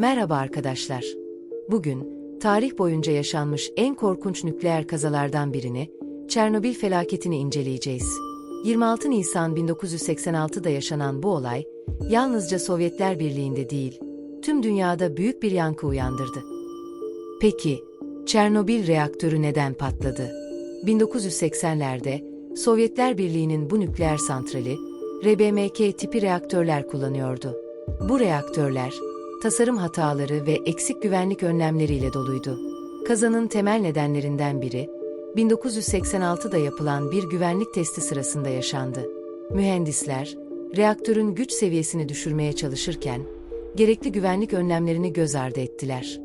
Merhaba arkadaşlar. Bugün, tarih boyunca yaşanmış en korkunç nükleer kazalardan birini, Çernobil felaketini inceleyeceğiz. 26 Nisan 1986'da yaşanan bu olay, yalnızca Sovyetler Birliği'nde değil, tüm dünyada büyük bir yankı uyandırdı. Peki, Çernobil reaktörü neden patladı? 1980'lerde Sovyetler Birliği'nin bu nükleer santrali, RBMK tipi reaktörler kullanıyordu. Bu reaktörler, tasarım hataları ve eksik güvenlik önlemleriyle doluydu. Kazanın temel nedenlerinden biri, 1986'da yapılan bir güvenlik testi sırasında yaşandı. Mühendisler, reaktörün güç seviyesini düşürmeye çalışırken, gerekli güvenlik önlemlerini göz ardı ettiler.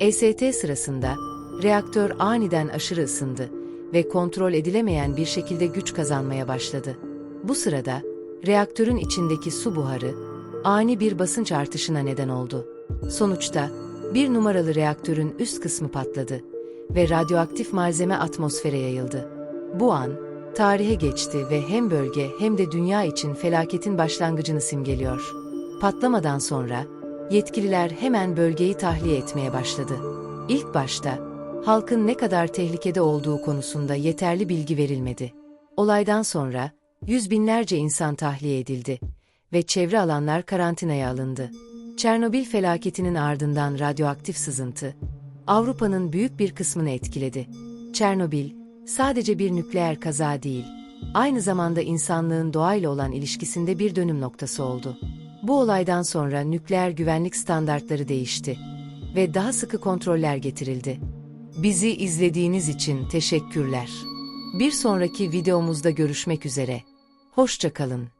EST sırasında, reaktör aniden aşırı ısındı ve kontrol edilemeyen bir şekilde güç kazanmaya başladı. Bu sırada, reaktörün içindeki su buharı, ani bir basınç artışına neden oldu. Sonuçta, bir numaralı reaktörün üst kısmı patladı ve radyoaktif malzeme atmosfere yayıldı. Bu an, tarihe geçti ve hem bölge hem de dünya için felaketin başlangıcını simgeliyor. Patlamadan sonra, yetkililer hemen bölgeyi tahliye etmeye başladı. İlk başta, halkın ne kadar tehlikede olduğu konusunda yeterli bilgi verilmedi. Olaydan sonra, yüz binlerce insan tahliye edildi ve çevre alanlar karantinaya alındı. Çernobil felaketinin ardından radyoaktif sızıntı, Avrupa'nın büyük bir kısmını etkiledi. Çernobil, sadece bir nükleer kaza değil, aynı zamanda insanlığın doğayla olan ilişkisinde bir dönüm noktası oldu. Bu olaydan sonra nükleer güvenlik standartları değişti ve daha sıkı kontroller getirildi. Bizi izlediğiniz için teşekkürler. Bir sonraki videomuzda görüşmek üzere. Hoşça kalın.